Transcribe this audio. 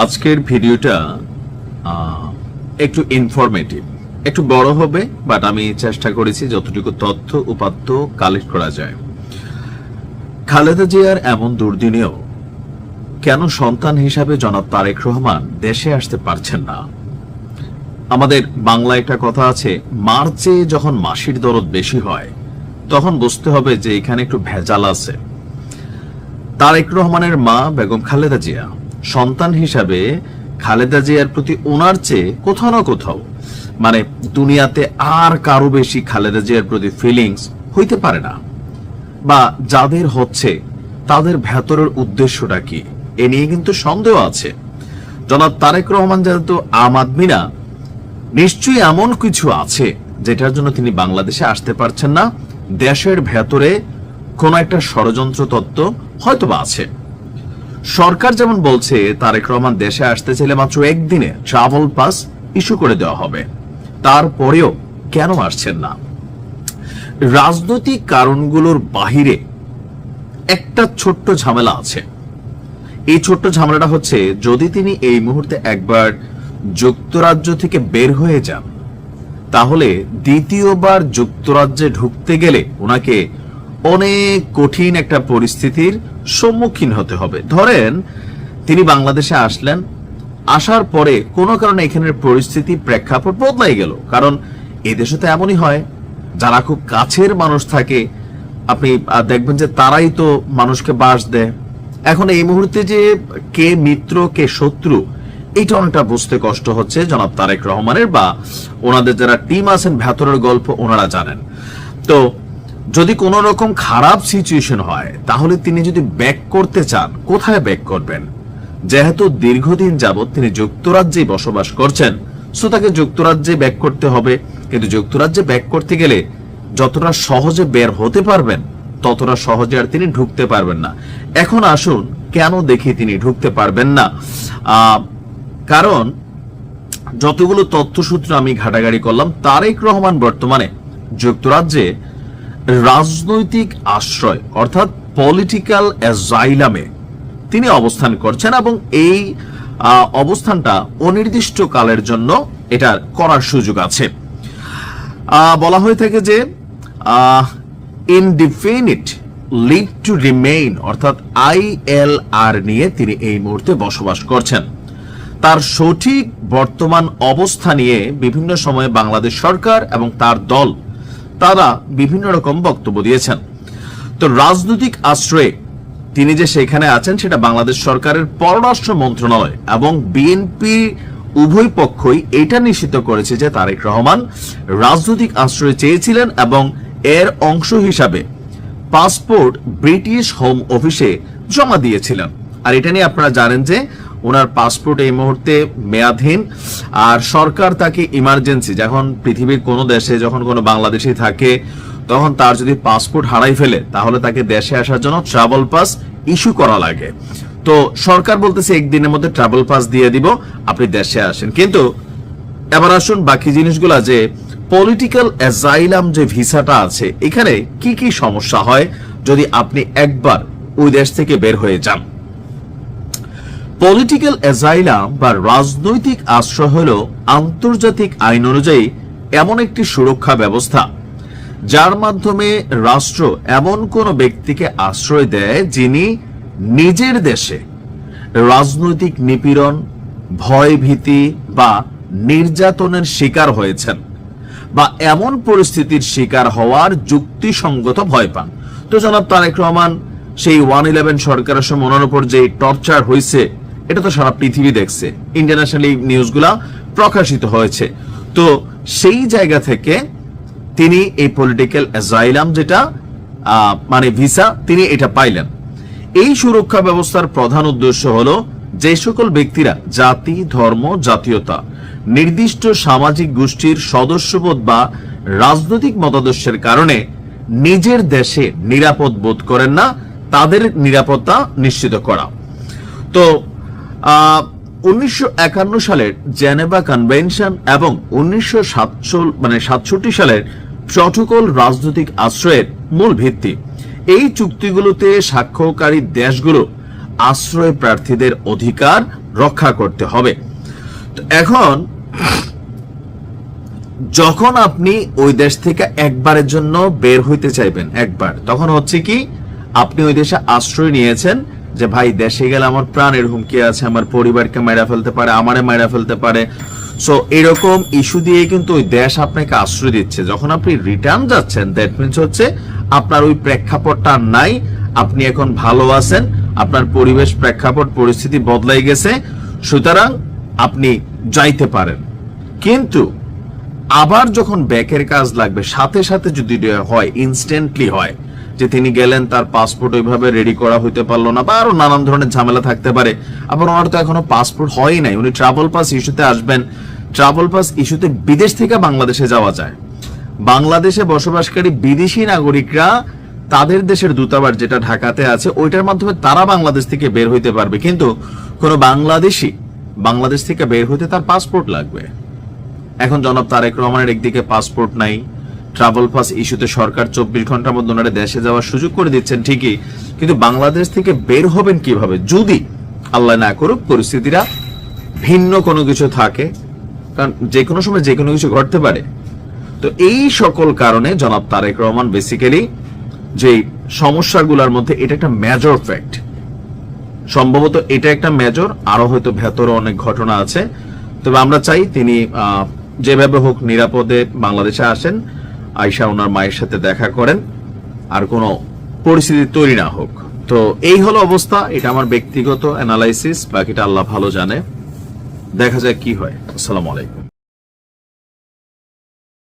আজকের ভিডিওটা একটু ইনফরমেটিভ একটু বড় হবে বাট আমি চেষ্টা করেছি যতটুকু তথ্য উপাত্ত কালেক্ট করা যায়। খালেদা জিয়ার এমন দুর্দিনেও কেন সন্তান হিসাবে জনাব তারেক রহমান দেশে আসতে পারছেন না? আমাদের বাংলা একটা কথা আছে, মার্চে যখন মাসির দরদ বেশি হয়, তখন বুঝতে হবে যে এখানে একটু ভেজাল আছে। তারেক রহমানের মা বেগম খালেদা জিয়া সন্তান হিসাবে খালেদা জিয়ার প্রতি ওনার চেয়ে কোথাও না কোথাও মানে দুনিয়াতে আর কারও বেশি খালেদা জিয়ার প্রতি ফিলিংস হইতে পারে না। বা যাদের হচ্ছে, তাদের ভেতরের উদ্দেশ্যটা কি, এ নিয়ে কিন্তু সন্দেহ আছে। জনাব তারেক রহমান যেহেতু আম আদমি না, নিশ্চয়ই এমন কিছু আছে যেটার জন্য তিনি বাংলাদেশে আসতে পারছেন না। দেশের ভেতরে কোন একটা ষড়যন্ত্র তত্ত্ব হয়তো বা আছে। সরকার যেমন বলছে, তারেক রহমান দেশে আসতে চাইলে মাত্র একদিনে ট্রাভেল পাস ইস্যু করে দেওয়া হবে। তারপরেও কেন আসছেন না? রাজনৈতিক কারণগুলোর বাহিরে একটা ছোট্ট ঝামেলা আছে। এই ছোট্ট ঝামেলাটা হচ্ছে, যদি তিনি এই মুহূর্তে একবার যুক্তরাজ্য থেকে বের হয়ে যান, তাহলে দ্বিতীয়বার যুক্তরাজ্যে ঢুকতে গেলে ওনাকে অনেক কঠিন একটা পরিস্থিতির সম্মুখীন হতে হবে। ধরেন, তিনি বাংলাদেশে আসলেন, আসার পরে কোনো কারণে এখানের পরিস্থিতি প্রেক্ষাপট বদলাই গেল। কারণ এই দেশে তো এমনই হয়, যারা খুব কাছের মানুষ থাকে, আপনি দেখবেন যে তারাই তো মানুষকে বাস দেয়। এখন এই মুহূর্তে যে কে মিত্র, কে শত্রু, এইটা অনেকটা বুঝতে কষ্ট হচ্ছে জনাব তারেক রহমানের বা ওনাদের যারা টিম আছেন, ভেতরের গল্প ওনারা জানেন। তো যদি কোনো রকম খারাপ সিচুয়েশন হয়, তাহলে তিনি যদি ব্যাক করতে চান, কোথায় ব্যাক করবেন? যেহেতু দীর্ঘদিন যাবৎ তিনি যুক্তরাজ্যে বসবাস করছেন সো তাকে যুক্তরাজ্যে ব্যাক করতে হবে। কিন্তু যুক্তরাজ্যে ব্যাক করতে গেলে যতটা সহজে বের হতে পারবেন, ততটা সহজে আর তিনি ঢুকতে পারবেন না। এখন আসুন, কেন দেখি তিনি ঢুকতে পারবেন না? কারণ যতগুলো তথ্যসূত্র আমি ঘাটাঘাটি করলাম, তারেক রহমান বর্তমানে যুক্তরাজ্যে রাজনৈতিক আশ্রয়, অর্থাৎ পলিটিক্যাল অ্যাজাইলামে তিনি অবস্থান করছেন এবং এই অবস্থানটা অনির্দিষ্ট কালের জন্য এটা করার সুযোগ আছে। বলা হয়ে থাকে যে ইনডিফিনিট লিভ টু রিমেইন অর্থাৎ আইএলআর নিয়ে তিনি এই মুহূর্তে বসবাস করছেন। তার সঠিক বর্তমান অবস্থা নিয়ে বিভিন্ন সময়ে বাংলাদেশ সরকার এবং তার দল তারা বিভিন্ন রকম বক্তব্য দিয়েছেন। তো রাজনৈতিক আশ্রয়ে তিনি যে সেখানে আছেন, সেটা বাংলাদেশ সরকারের পররাষ্ট্র মন্ত্রণালয় এবং বিএনপি উভয় পক্ষই এটা নিশ্চিত করেছে যে তারেক রহমান রাজনৈতিক আশ্রয় চেয়েছিলেন এবং এর অংশ হিসাবে পাসপোর্ট ব্রিটিশ হোম অফিসে জমা দিয়েছিলেন। আর এটা নিয়ে আপনারা জানেন যে ওনার পাসপোর্ট এই মুহূর্তে মেয়াদহীন, আর সরকার তাকে ইমার্জেন্সি যখন পৃথিবীর কোনো দেশে, যখন কোনো বাংলাদেশি থাকে, তখন তার যদি পাসপোর্ট হারাই ফেলে, তাহলে তাকে দেশে আসার জন্য ট্রাভেল পাস ইস্যু করা লাগে। তো সরকার বলতেছে, একদিনের মধ্যে ট্রাভেল পাস দিয়ে দিব, আপনি দেশে আসেন। কিন্তু এবার আসুন বাকি জিনিসগুলা, যে পলিটিক্যাল অ্যাজাইলাম যে ভিসাটা আছে, এখানে কি কি সমস্যা হয়, যদি আপনি একবার ওই দেশ থেকে বের হয়ে যান? পলিটিক্যাল অ্যাজাইলাম বা রাজনৈতিক আশ্রয় হল আন্তর্জাতিক আইন অনুযায়ী এমন একটি সুরক্ষা ব্যবস্থা, যার মাধ্যমে রাষ্ট্র এমন কোন ব্যক্তিকে আশ্রয় দেয় যিনি নিজের দেশে রাজনৈতিক নিপীড়ন ভয় ভীতি বা নির্যাতনের শিকার হয়েছেন বা এমন পরিস্থিতির শিকার হওয়ার যুক্তিসঙ্গত ভয় পান। তো জনাব তারেক রহমান, সেই ওয়ান ইলেভেন সরকারের সময় ওনার উপর যে টর্চার হয়েছে এটা তো সারা পৃথিবী দেখছে। ইন্টারন্যাশনাল নিউজগুলা প্রকাশিত হয়েছে। তো সেই জায়গা থেকে তিনি এই পলিটিক্যাল অ্যাজাইলাম যেটা মানে ভিসা তিনি এটা পাইলেন। এই সুরক্ষা ব্যবস্থার প্রধান উদ্দেশ্য হলো যে সকল ব্যক্তিরা জাতি, ধর্ম, জাতীয়তা, নির্দিষ্ট সামাজিক গোষ্ঠীর সদস্যবোধ বা রাজনৈতিক মতাদর্শের কারণে নিজের দেশে নিরাপদ বোধ করেন না, তাদের নিরাপত্তা নিশ্চিত করা। তো উনিশশো একান্ন সালের জেনেভা কনভেনশন এবং উনিশশো মানে সাতষট্টি সালের প্রটোকল রাজনৈতিক আশ্রয়ের মূল ভিত্তি। এই চুক্তিগুলোতে স্বাক্ষরকারী দেশগুলো আশ্রয় প্রার্থীদের অধিকার রক্ষা করতে হবে। এখন, যখন আপনি ওই দেশ থেকে একবারের জন্য বের হইতে চাইবেন, একবার, তখন হচ্ছে কি, আপনি ওই দেশে আশ্রয় নিয়েছেন যে, ভাই, দেশে গেলে আমার প্রাণের হুমকি আছে, আমার পরিবারকে মেরা ফেলতে পারে, আমারে মেরা ফেলতে পারে। সো এরকম ইস্যু দিয়ে কিন্তু ওই দেশ আপনাকে আশ্রয় দিচ্ছে। যখন আপনি রিটার্ন যাচ্ছেন দ্যাট মিনস হচ্ছে আপনার ওই প্রেক্ষাপটটা নাই। আপনি এখন ভালো আছেন, আপনার পরিবেশ, প্রেক্ষাপট, পরিস্থিতি বদলাই গেছে, সুতরাং আপনি যাইতে পারেন। কিন্তু আবার যখন ব্যাকের কাজ লাগবে, সাথে সাথে যদি হয় ইনস্ট্যান্টলি হয় যে তিনি গেলেন, তার পাসপোর্ট ওইভাবে রেডি করা হইতে পারল না বা আরও নানান ধরনের ঝামেলা থাকতে পারে। আবার ওনার তো এখনও পাসপোর্ট হয়ই নাই। উনি ট্রাভেল পাস ইস্যুতে আসবেন। ট্রাভেল পাস ইস্যুতে বিদেশ থেকে বাংলাদেশে যাওয়া যায়। বাংলাদেশে বসবাসকারী বিদেশি নাগরিকরা তাদের দেশের দূতাবাস যেটা ঢাকাতে আছে, ওইটার মাধ্যমে তারা বাংলাদেশ থেকে বের হইতে পারবে। কিন্তু কোনো বাংলাদেশি বাংলাদেশ থেকে বের হইতে তার পাসপোর্ট লাগবে। এখন জনাব তারেক রহমানের একদিকে পাসপোর্ট নাই ট্রাভেল পাস ইস্যুতে সরকার চব্বিশ ঘণ্টার মধ্যে ওনারা দেশে যাওয়ার সুযোগ করে দিচ্ছেন, ঠিকই। কিন্তু বাংলাদেশ থেকে বের হবেন কীভাবে? যদি আল্লাহ না করুক, পরিস্থিতিটা ভিন্ন কোনো কিছু থাকে। কারণ যে কোনো সময় যে কোনো কিছু ঘটতে পারে। তো এই সকল কারণে জনাব তারেক রহমান বেসিক্যালি যে সমস্যাগুলোর মধ্যে এটা একটা মেজর ফ্যাক্ট সম্ভবত এটা একটা মেজর আরও হয়তো ভেতরে অনেক ঘটনা আছে। তবে আমরা চাই তিনি যেভাবে হোক নিরাপদে বাংলাদেশে আসেন। আয়সা ওনার মায়ের সাথে দেখা করেন, আর কোনো পরিস্থিতি তৈরি না হোক। তো এই হলো অবস্থা, এটা আমার ব্যক্তিগত অ্যানালাইসিস বাকিটা আল্লাহ ভালো জানে। দেখা যায় কি হয়। আসসালামু আলাইকুম।